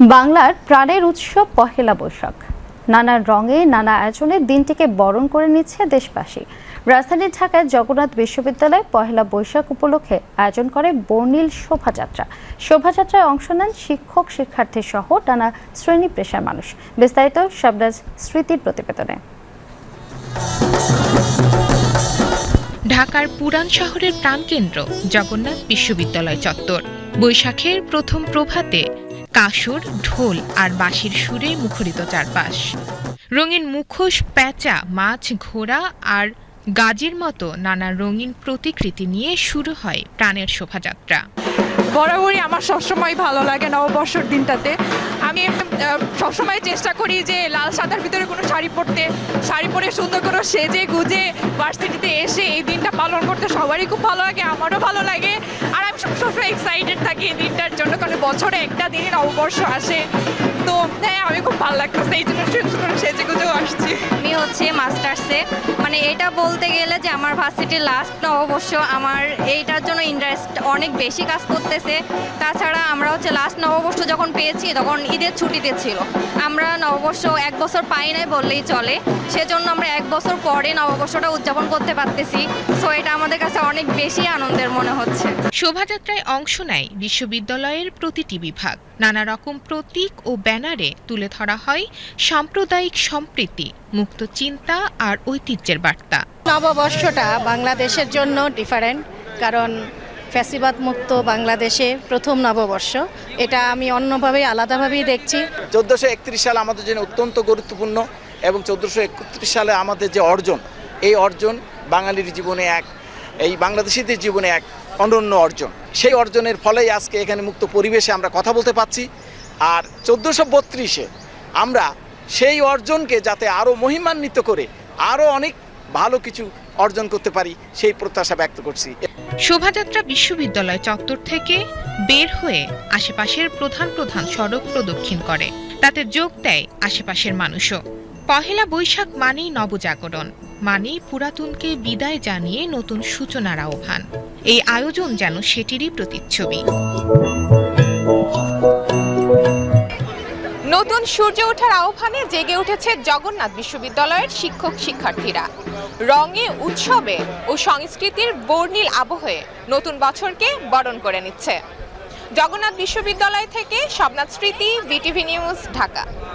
বাংলার প্রাণের উৎসব পহেলা বৈশাখ। নানা রঙে, নানা আয়োজনে দিনটিকে বরণ করে নিচ্ছে দেশবাসী। রাজধানী ঢাকায় জগন্নাথ বিশ্ববিদ্যালয় পহেলা বৈশাখ উপলক্ষে আয়োজন করে বর্ণিল শোভাযাত্রা। শোভাযাত্রায় অংশ নেন শিক্ষক, শিক্ষার্থী সহ নানা শ্রেণি পেশার মানুষ। বিস্তারিত শবরাজ স্মৃতির প্রতিবেদনে। ঢাকার পুরান শহরের প্রাণকেন্দ্র জগন্নাথ বিশ্ববিদ্যালয় চত্বর। বৈশাখের প্রথম প্রভাতে কাসর, ঢোল আর বাঁশির সুরে মুখরিত চারপাশ। রঙিন মুখোশ, প্যাঁচা, মাছ, ঘোড়া আর গাজীর মতো নানা রঙিন প্রতিকৃতি নিয়ে শুরু হয় প্রাণের শোভাযাত্রা। বরাবরই আমার সবসময় ভালো লাগে নববর্ষর দিনটাতে। আমি সবসময় চেষ্টা করি যে লাল সাদার ভিতরে কোনো শাড়ি পরতে, শাড়ি পরে সুন্দর করে সেজে গুজে ভার্সিটিতে এসে পালন করতে সবারই খুব ভালো লাগে, আমারও ভালো লাগে। আর আমি সব- সবসময় এক্সাইটেড থাকি এই দিনটার জন্য, কারণ বছরে একটা দিনই নববর্ষ আসে। তো হ্যাঁ আমি খুব ভালো লাগতেছে এই জন্য সেজে গুজেও আসছি। আমি হচ্ছে মাস্টার্সে মানে এটা বলতে গেলে যে আমার ভার্সিটির লাস্ট নববর্ষ আমার এইটার জন্য ইন্টারেস্ট অনেক বেশি কাজ করতেছে। তাছাড়া আমরা হচ্ছে লাস্ট নববর্ষ যখন পেয়েছি তখন ঈদের ছুটিতে ছিল। আমরা নববর্ষ এক বছর পাই নাই বললেই চলে। সেজন্য আমরা এক বছর পরে নববর্ষটা উদযাপন করতে পারতেছি। সো এটা আমাদের কাছে অনেক বেশি আনন্দের মনে হচ্ছে। শোভাযাত্রায় অংশ নেয় বিশ্ববিদ্যালয়ের প্রতিটি বিভাগ। নানা রকম প্রতীক ও ব্যানারে তুলে ধরা হয় সাম্প্রদায়িক সম্প্রীতি মুক্ত চিন্তা আর ঐতিহ্যের বার্তা। নববর্ষটা বাংলাদেশের জন্য ডিফারেন্ট কারণ ফ্যাসিবাদ মুক্ত বাংলাদেশে প্রথম নববর্ষ। এটা আমি অন্যভাবে আলাদাভাবেই দেখছি। চোদ্দোশো একত্রিশ সাল আমাদের জন্য অত্যন্ত গুরুত্বপূর্ণ এবং চোদ্দোশো একত্রিশ সালে আমাদের যে অর্জন এই অর্জন বাঙালির জীবনে এক এই বাংলাদেশিদের জীবনে এক অনন্য অর্জন। সেই অর্জনের ফলেই আজকে এখানে মুক্ত পরিবেশে আমরা কথা বলতে পারছি। আর চোদ্দোশো বত্রিশে আমরা সেই অর্জনকে যাতে আরও মহিমান্বিত করে আরও অনেক ভালো কিছু অর্জন করতে পারি, সেই প্রত্যাশা ব্যক্ত করছি। শোভাযাত্রা বিশ্ববিদ্যালয় চত্বর থেকে বের হয়ে আশেপাশের প্রধান প্রধান সড়ক প্রদক্ষিণ করে। তাতে যোগ দেয় আশেপাশের মানুষও। পহেলা বৈশাখ মানেই নবজাগরণ, মানেই পুরাতনকে বিদায় জানিয়ে নতুন সূচনার আহ্বান। এই আয়োজন যেন সেটিরই প্রতিচ্ছবি। নতুন সূর্য ওঠার আহ্বানে জেগে উঠেছে জগন্নাথ বিশ্ববিদ্যালয়ের শিক্ষক শিক্ষার্থীরা। রঙে, উৎসবে ও সংস্কৃতির বর্ণিল আবহে নতুন বছরকে বরণ করে নিচ্ছে। জগন্নাথ বিশ্ববিদ্যালয় থেকে স্বপ্নাথ স্মৃতি, বিটিভি নিউজ, ঢাকা।